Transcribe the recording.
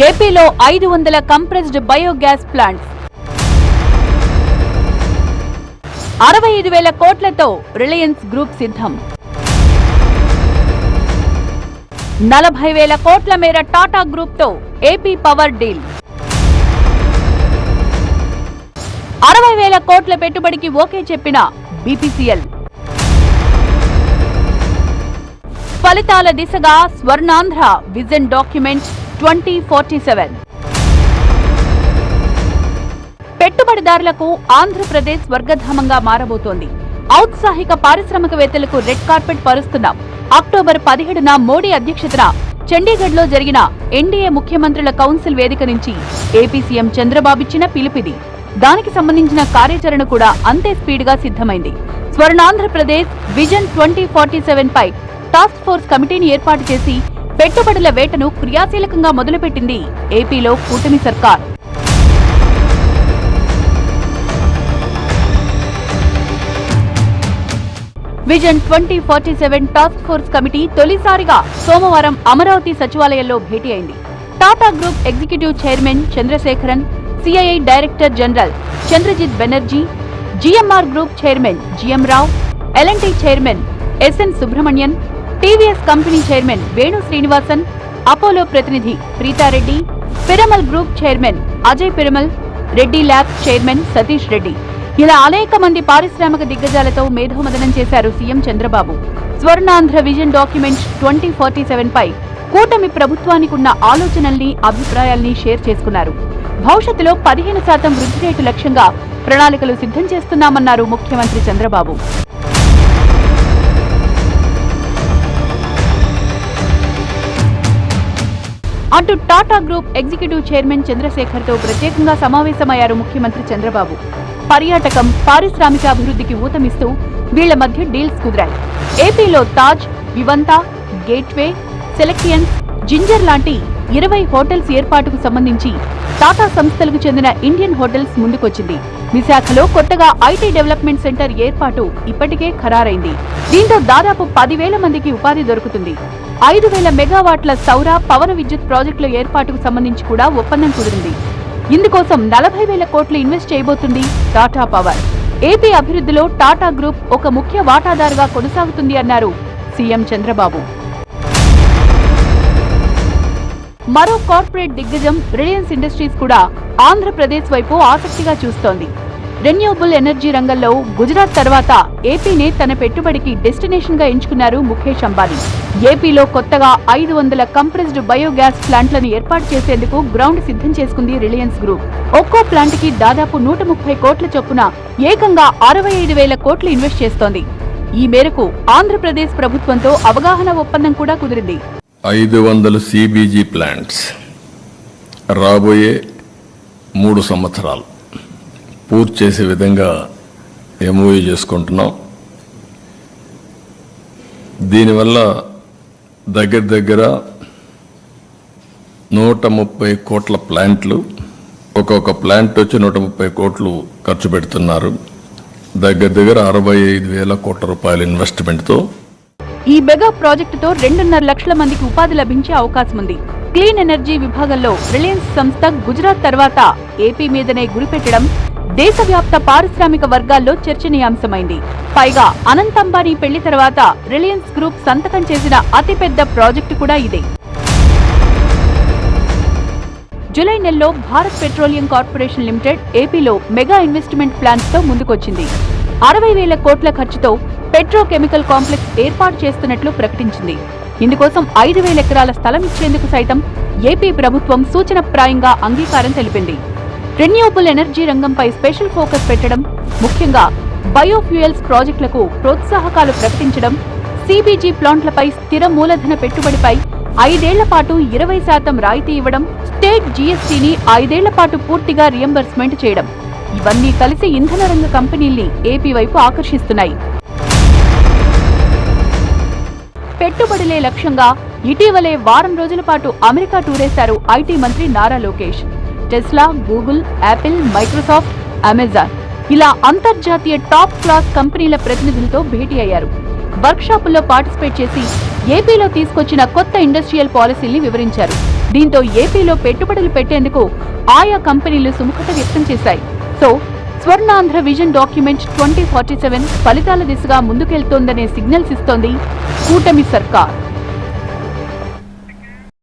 ఏపీలో ఐదు వందల కంప్రెస్డ్ బయోగ్యాస్ ప్లాంట్స్. అరవై ఐదు వేల కోట్లతో రిలయన్స్ గ్రూప్ సిద్ధం. నలభై వేల కోట్ల మేర టాటా గ్రూప్తో ఏపీ పవర్ డీల్. అరవై వేల కోట్ల పెట్టుబడికి ఓకే చెప్పిన బీపీసీఎల్. ఫలితాల దిశగా Swarnandhra vision document twenty forty seven. పెట్టుబడిదారులకు ఆంధ్రప్రదేశ్ స్వర్గధామంగా మారబోతోంది. ఔత్సాహిక పారిశ్రామికవేత్తలకు రెడ్ కార్పెట్ పరుస్తున్నాం. అక్టోబర్ పదిహేడున మోడీ అధ్యక్షతన చండీగఢ్లో జరిగిన ఎన్డీఏ ముఖ్యమంత్రుల కౌన్సిల్ వేదిక నుంచి ఏపీ సీఎం చంద్రబాబిచ్చిన పిలుపిది. దానికి సంబంధించిన కార్యాచరణ కూడా అంతే స్పీడ్గా సిద్ధమైంది. Swarnandhra Pradesh vision twenty forty seven పై టాస్క్ ఫోర్స్ కమిటీని ఏర్పాటు చేసి పెట్టుబడుల వేటను క్రియాశీలకంగా మొదలుపెట్టింది ఏపీలో కూటమి సర్కార్. Vision twenty forty seven task force committee తొలిసారిగా సోమవారం అమరావతి సచివాలయంలో భేటీ అయింది. Tata group executive chairman Chandrasekaran CII director general Chandrajit Banerjee GMR group chairman G M Rao L and T chairman S N Subrahmanyan TVS company chairman Venu Srinivasan Apollo ప్రతినిధి Preetha Reddy Piramal group chairman Ajay Piramal Reddy lab chairman Satish Reddy. ఇలా అనేక మంది పారిశ్రామిక దిగ్గజాలతో మేధోమదనం చేశారు CM Chandrababu. Swarnandhra vision document twenty forty seven పై కూటమి ప్రభుత్వానికున్న ఆలోచనల్ని అభిప్రాయాల్ని షేర్ చేసుకున్నారు. భవిష్యత్తులో పదిహేను శాతం వృద్ధి రేటు లక్ష్యంగా ప్రణాళికలు సిద్ధం చేస్తున్నామన్నారు ముఖ్యమంత్రి చంద్రబాబు. అంటూ టాటా గ్రూప్ ఎగ్జిక్యూటివ్ చైర్మన్ చంద్రశేఖర్తో ప్రత్యేకంగా సమావేశమయ్యారు ముఖ్యమంత్రి చంద్రబాబు. పర్యాటకం పారిశ్రామిక అభివృద్ధికి ఊతమిస్తూ వీళ్ళ మధ్య డీల్స్ కుదిరాయి. ఏపీలో Taj Vivanta Gateway Seleqtions Ginger లాంటి ఇరవై హోటల్స్ ఏర్పాటుకు సంబంధించి టాటా సంస్థలకు చెందిన ఇండియన్ హోటల్స్ ముందుకొచ్చింది. విశాఖలో కొత్తగా ఐటీ డెవలప్మెంట్ సెంటర్ ఏర్పాటు ఇప్పటికే ఖరారైంది. దీంతో దాదాపు పదివేల మందికి ఉపాధి దొరుకుతుంది. ఐదు వేల మెగావాట్ల సౌర పవన విద్యుత్ ప్రాజెక్టుల ఏర్పాటుకు సంబంధించి కూడా ఒప్పందం కుదిరింది. ఇందుకోసం నలభై వేల కోట్లు ఇన్వెస్ట్ చేయబోతుంది టాటా పవర్. ఏపీ అభివృద్ధిలో టాటా గ్రూప్ ఒక ముఖ్య వాటాదారుగా కొనసాగుతుంది అన్నారు సీఎం చంద్రబాబు. మరో కార్పొరేట్ దిగ్గజం రిలయన్స్ ఇండస్ట్రీస్ కూడా ఆంధ్రప్రదేశ్ వైపు ఆసక్తిగా చూస్తోంది. రెన్యూవబుల్ ఎనర్జీ రంగంలో గుజరాత్ తర్వాత ఏపీనే తన పెట్టుబడికి డెస్టినేషన్గా ఎంచుకున్నారు ముఖేష్ అంబానీ. ఏపీలో కొత్తగా ఐదు వందల కంప్రెస్డ్ బయోగ్యాస్ ప్లాంట్లను ఏర్పాటు చేసేందుకు గ్రౌండ్ సిద్ధం చేసుకుంది రిలయన్స్ గ్రూప్. ఒక్కో ప్లాంట్కి దాదాపు నూట ముప్పై కోట్ల చొప్పున ఏకంగా అరవై ఐదు వేల కోట్లు ఇన్వెస్ట్ చేస్తోంది. ఈ మేరకు ఆంధ్రప్రదేశ్ ప్రభుత్వంతో అవగాహన ఒప్పందం కూడా కుదిరింది. ఐదు వందల సిబీజీ ప్లాంట్స్ రాబోయే మూడు సంవత్సరాలు పూర్తి చేసే విధంగా ఎంఓయూ చేసుకుంటున్నాం. దీనివల్ల దగ్గర దగ్గర నూట ముప్పై కోట్ల ప్లాంట్లు ఒక్కొక్క ప్లాంట్ వచ్చి నూట ముప్పై కోట్లు ఖర్చు పెడుతున్నారు. దగ్గర దగ్గర అరవై ఐదు వేల కోట్ల రూపాయల ఇన్వెస్ట్మెంట్తో ఈ మెగా ప్రాజెక్టుతో రెండున్నర లక్షల మందికి ఉపాధి లభించే అవకాశం ఉంది క్లీన్ ఎనర్జీ విభాగంలో రిలయన్స్ సంస్థ గుజరాత్ తర్వాత ఏపీ మీదనే గురిపెట్టడం దేశవ్యాప్త పారిశ్రామిక వర్గాల్లో చర్చనీయాంశమైంది. పైగా అనంత్ అంబానీ పెళ్ళి తర్వాత రిలయన్స్ గ్రూప్ సంతకం చేసిన అతిపెద్ద ప్రాజెక్టు కూడా ఇదే. జూలై నెలలో భారత్ పెట్రోలియం కార్పొరేషన్ లిమిటెడ్ ఏపీలో మెగా ఇన్వెస్ట్మెంట్ ప్లాన్స్తో ముందుకొచ్చింది. అరవై వేల కోట్ల ఖర్చుతో పెట్రోకెమికల్ కాంప్లెక్స్ ఏర్పాటు చేస్తున్నట్లు ప్రకటించింది. ఇందుకోసం ఐదు వేల ఎకరాల స్థలం ఇచ్చేందుకు సైతం ఏపీ ప్రభుత్వం సూచనప్రాయంగా అంగీకారం తెలిపింది. రెన్యూవబుల్ ఎనర్జీ రంగంపై స్పెషల్ ఫోకస్ పెట్టడం ముఖ్యంగా బయోఫ్యూయల్స్ ప్రాజెక్టులకు ప్రోత్సాహకాలు ప్రకటించడం సిబిజీ ప్లాంట్లపై స్థిర మూలధన పెట్టుబడిపై ఐదేళ్ళ పాటు ఇరవై శాతం రాయితీ ఇవ్వడం స్టేట్ జీఎస్టీని ఐదేళ్ళ పాటు పూర్తిగా రియంబర్స్మెంట్ చేయడం. ఇవన్నీ కలిసి ఇంధన రంగ కంపెనీల్ని ఏపీ వైపు ఆకర్షిస్తున్నాయి. పెట్టుబడులే లక్ష్యంగా ఇటీవలే వారం రోజుల పాటు అమెరికా టూరేశారు ఐటీ మంత్రి Nara Lokesh. Tesla Google Apple Microsoft Amazon ఇలా అంతర్జాతీయ టాప్ క్లాస్ కంపెనీల ప్రతినిధులతో భేటీ అయ్యారు. వర్క్షాపుల్లో పార్టిసిపేట్ చేసి ఏపీలో తీసుకొచ్చిన కొత్త ఇండస్ట్రియల్ పాలసీల్ని వివరించారు. దీంతో ఏపీలో పెట్టుబడులు పెట్టేందుకు ఆయా కంపెనీలు సుముఖత వ్యక్తం చేశాయి. So Swarnandhra vision document twenty forty seven ఫలితాల దిశగా ముందుకెళ్తోందనే సిగ్నల్స్ ఇస్తోంది కూటమి సర్కార్.